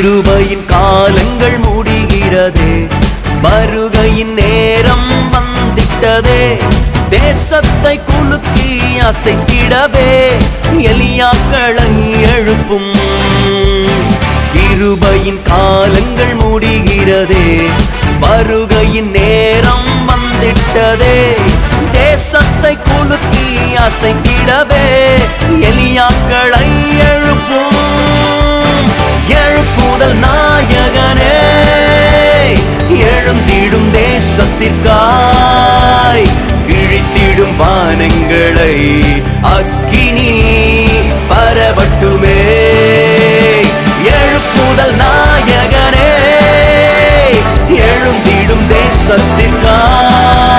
கிருபையின் காலங்கள் முடிகிறதே. வருகையின் நேரம் வந்திட்டதே. தேசத்தை குலுக்கி அசைக்கிடவே. எலியாக்களை எழுப்பும் கிருபையின் காலங்கள் முடிகிறதே. வருகையின் நேரம் வந்திட்டதே. தேசத்தை குலுக்கி அசைக்கிடவே. எலியாக்களை வானங்களை அக்கினி பரவட்டுமே. எழுப்புதல் நாயகனே எழுந்திடும் தேசத்திற்கான்